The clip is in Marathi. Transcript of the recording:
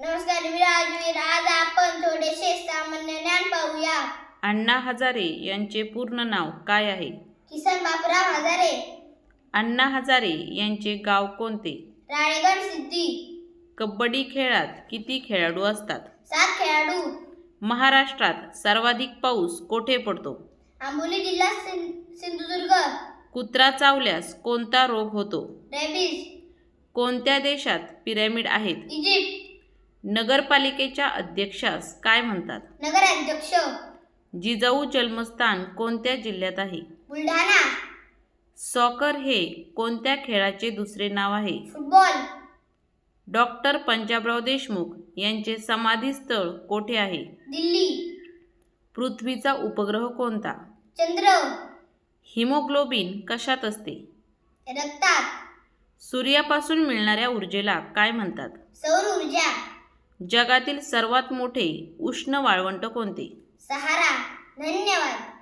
नमस्कार मी राजवीर आज आपण थोडेसे सामान्य ज्ञान पाहूया. अण्णा हजारे यांचे पूर्ण नाव काय आहे? किसन बापराव हजारे. अण्णा हजारे यांचे गाव कोणते? राळेगण सिद्धी. कबड्डी खेळात किती खेळाडू असतात? सात खेळाडू. महाराष्ट्रात सर्वाधिक पाऊस कोठे पडतो? आंबोली जिल्हा सिं- सिंधुदुर्ग. कुत्रा चावल्यास कोणता रोग होतो? रेबीज. कोणत्या देशात पिरॅमिड आहेत? इजिप्त. नगरपालिकेच्या अध्यक्षास काय म्हणतात? नगराध्यक्ष. जिजाऊ जन्मस्थान कोणत्या जिल्ह्यात आहे? बुलढाणा. सॉकर हे कोणत्या खेळाचे दुसरे नाव आहे? फुटबॉल. डॉक्टर पंजाबराव देशमुख यांचे समाधीस्थळ कोठे आहे? दिल्ली. पृथ्वीचा उपग्रह कोणता? चंद्र. हिमोग्लोबिन कशात असते? रक्तात. सूर्यापासून मिळणाऱ्या ऊर्जेला काय म्हणतात? सौर ऊर्जा. जगातील सर्वात मोठे उष्ण वाळवंट कोणते? सहारा धन्यवाद.